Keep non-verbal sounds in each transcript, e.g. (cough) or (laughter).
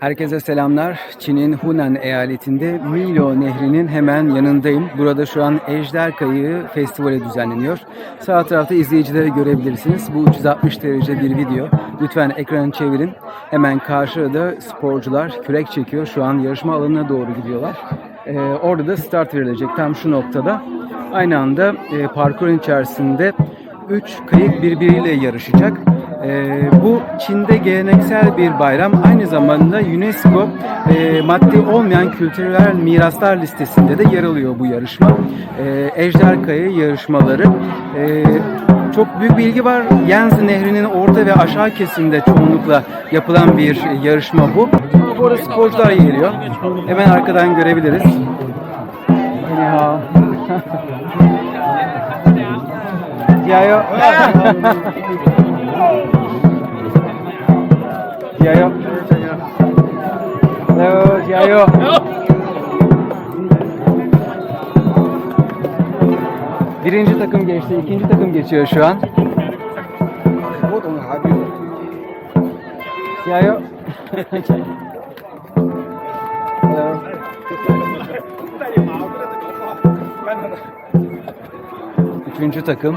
Herkese selamlar. Çin'in Hunan eyaletinde Milo Nehri'nin hemen yanındayım. Burada şu an Ejder Kayığı Festivali düzenleniyor. Sağ tarafta izleyicileri görebilirsiniz. Bu 360 derece bir video. Lütfen ekranı çevirin. Hemen karşıda sporcular kürek çekiyor. Şu an yarışma alanına doğru gidiyorlar. Ee, orada da start verilecek tam şu noktada. Aynı anda e, parkurun içerisinde 3 kayık birbiriyle yarışacak. Ee, bu Çin'de geleneksel bir bayram. Aynı zamanda UNESCO e, maddi olmayan kültürel miraslar listesinde de yer alıyor bu yarışma. Ee, Ejder Kayı yarışmaları. Ee, çok büyük bir ilgi var. Yangtze Nehri'nin orta ve aşağı kesimde çoğunlukla yapılan bir yarışma bu. Arada sporcular geliyor. Hemen arkadan görebiliriz. Anyhow. (laughs) 加油！(laughs) Yayo. Hello, Yayo. Birinci takım geçti, ikinci takım geçiyor şu an. Yayo. Hello. Üçüncü takım.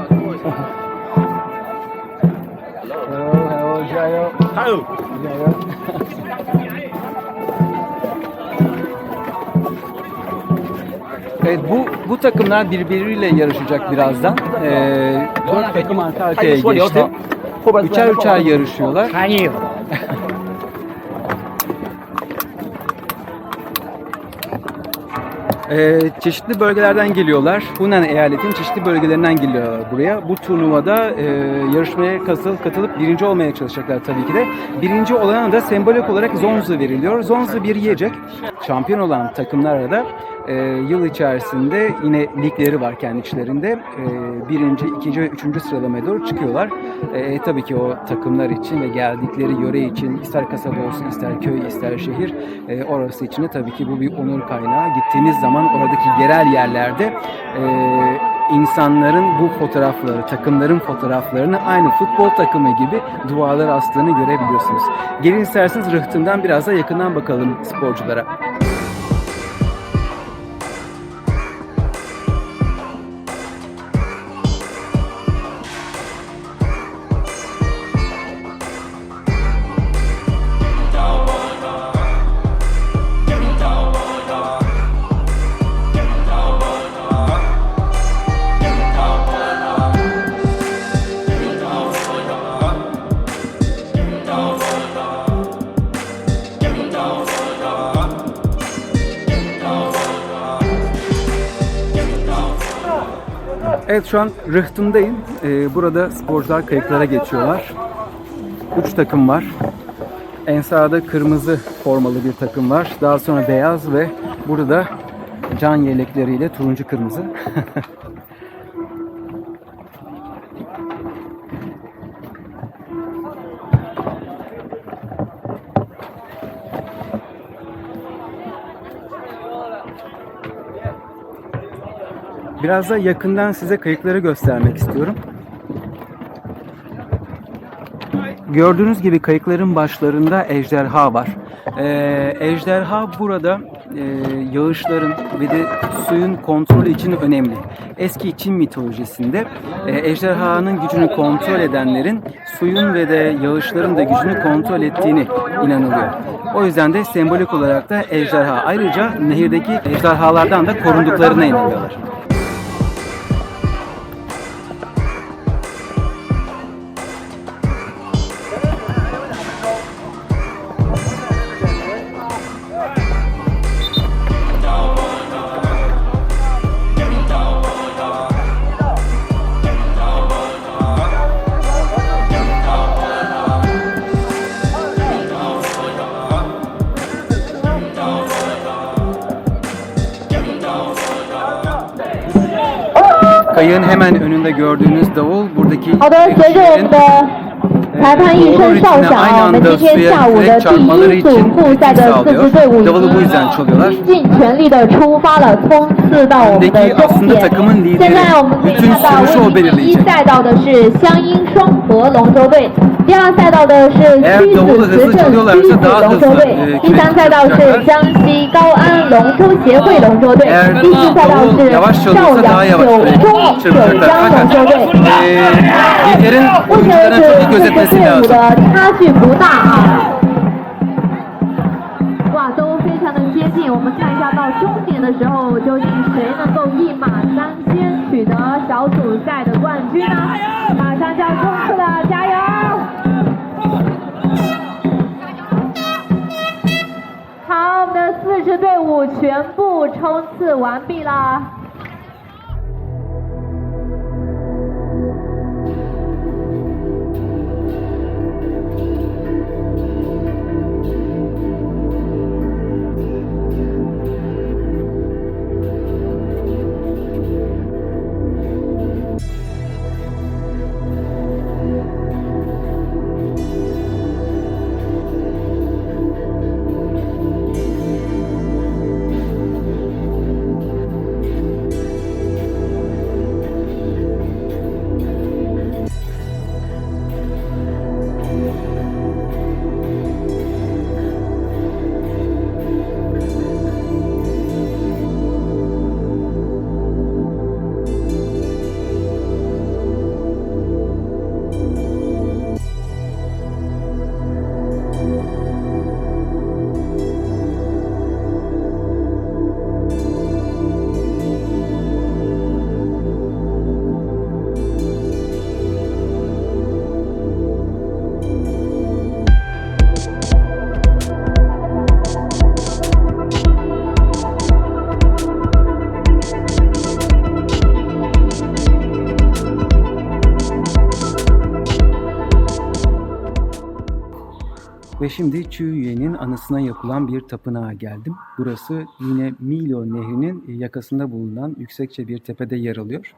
Jayo. Hello. Jayo. Evet bu bu takımlar birbiriyle yarışacak birazdan. Ee, 4 takım arka arkaya geçti. Üçer üçer yarışıyorlar. (laughs) Ee, çeşitli bölgelerden geliyorlar. Hunan eyaletin çeşitli bölgelerinden geliyorlar buraya. Bu turnuvada e, yarışmaya katıl, katılıp birinci olmaya çalışacaklar tabii ki de. Birinci olana da sembolik olarak zonzu veriliyor. Zonzu bir yiyecek. Şampiyon olan takımlara da e, yıl içerisinde yine ligleri var kendi içlerinde. E, birinci, ikinci ve üçüncü sıralamaya doğru çıkıyorlar. E, tabii ki o takımlar için ve geldikleri yöre için ister kasaba olsun, ister köy, ister şehir e, orası için de tabii ki bu bir onur kaynağı. Gittiğiniz zaman oradaki yerel yerlerde e, insanların bu fotoğrafları, takımların fotoğraflarını aynı futbol takımı gibi duvarlar astığını görebiliyorsunuz. Gelin isterseniz rıhtımdan biraz da yakından bakalım sporculara. Evet şu an rıhtımdayım. Ee, burada sporcular kayıklara geçiyorlar. Üç takım var. En sağda kırmızı formalı bir takım var. Daha sonra beyaz ve burada da can yelekleriyle turuncu kırmızı. (laughs) Biraz da yakından size kayıkları göstermek istiyorum. Gördüğünüz gibi kayıkların başlarında ejderha var. Ee, ejderha burada e, yağışların ve de suyun kontrolü için önemli. Eski Çin mitolojisinde e, ejderhanın gücünü kontrol edenlerin suyun ve de yağışların da gücünü kontrol ettiğini inanılıyor. O yüzden de sembolik olarak da ejderha. Ayrıca nehirdeki ejderhalardan da korunduklarına inanıyorlar. Kayığın hemen önünde gördüğünüz davul buradaki 好的，随着我们的裁判一声哨响啊，我们今天下午的第一组复赛的四支队伍已 Davulu bu yüzden 经 çalıyorlar. 尽全力的出发了，冲刺到我们的 Öndeki 终 aslında 点。 takımın 现 lideri 在我们可以 bütün 看到 sürüşü o 位于第一 belirleyecek. 赛道的是湘阴双河龙舟队， 第二赛道的是曲子执政妻子龙舟队第三赛道是江西高安龙舟协会龙舟队第四赛道是邵阳九中九江龙舟队目前为止这支队伍的差距不大啊。哇都非常的接近我们看一下到终点的时候究竟谁能够一马当先取得小组赛的冠军呢？马上就要冲冲刺完毕了 Ve şimdi Çü Yue'nin anısına yapılan bir tapınağa geldim. Burası yine Milo Nehri'nin yakasında bulunan yüksekçe bir tepede yer alıyor.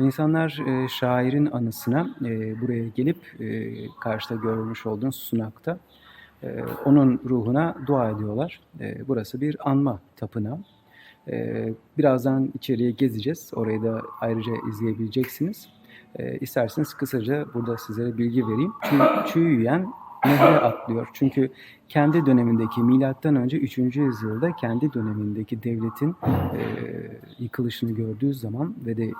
İnsanlar e, şairin anısına e, buraya gelip e, karşıda görmüş olduğunuz sunakta e, onun ruhuna dua ediyorlar. E, burası bir anma tapınağı. E, birazdan içeriye gezeceğiz. Orayı da ayrıca izleyebileceksiniz. E, isterseniz kısaca burada sizlere bilgi vereyim. Çü, Çü Yuyen nehre atlıyor. Çünkü kendi dönemindeki milattan önce 3. yüzyılda kendi dönemindeki devletin e, yıkılışını gördüğü zaman ve de e,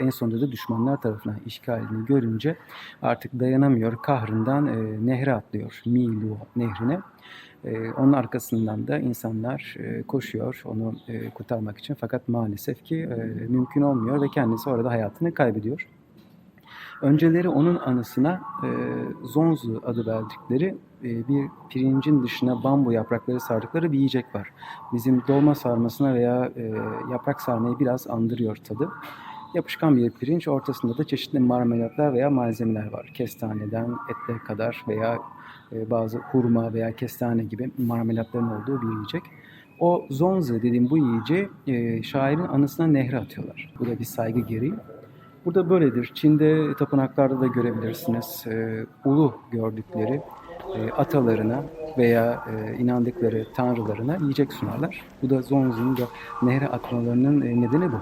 en sonunda da düşmanlar tarafından işgalini görünce artık dayanamıyor. Kahrından e, nehre atlıyor. Milu nehrine. E, onun arkasından da insanlar e, koşuyor onu e, kurtarmak için fakat maalesef ki e, mümkün olmuyor ve kendisi orada hayatını kaybediyor. Önceleri onun anısına e, zonzu adı verdikleri e, bir pirincin dışına bambu yaprakları sardıkları bir yiyecek var. Bizim dolma sarmasına veya e, yaprak sarmayı biraz andırıyor tadı. Yapışkan bir pirinç, ortasında da çeşitli marmelatlar veya malzemeler var. Kestaneden etle kadar veya e, bazı hurma veya kestane gibi marmelatların olduğu bir yiyecek. O zonzu dediğim bu yiyeceği e, şairin anısına nehre atıyorlar. Bu da bir saygı gereği. Burada böyledir. Çin'de tapınaklarda da görebilirsiniz. Ee, ulu gördükleri e, atalarına veya e, inandıkları tanrılarına yiyecek sunarlar. Bu da da nehre atmalarının e, nedeni bu.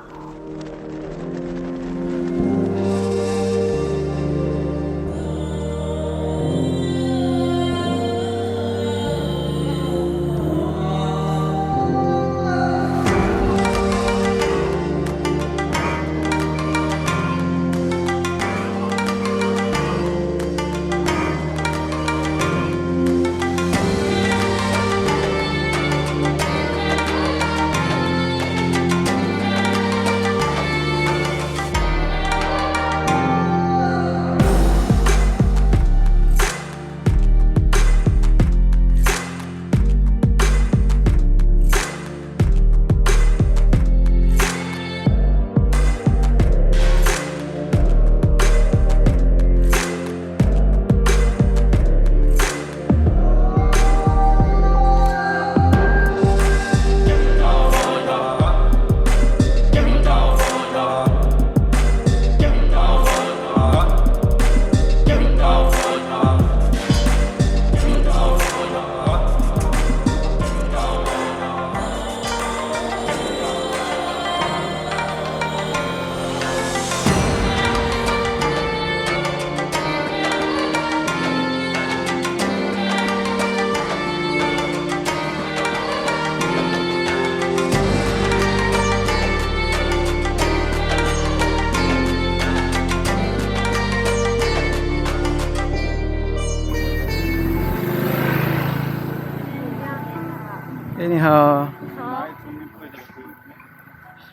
你好。好，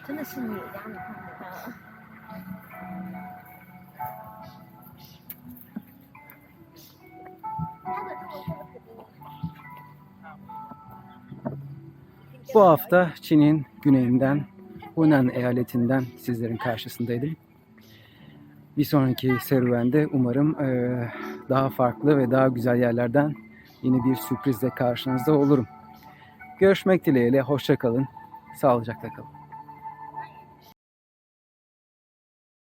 真的是野鸭，你看。 Bu hafta Çin'in güneyinden, Hunan eyaletinden sizlerin karşısındaydım. Bir sonraki serüvende umarım eee, daha farklı ve daha güzel yerlerden yine bir sürprizle karşınızda olurum. Görüşmek dileğiyle, hoşça kalın, sağlıcakla kalın.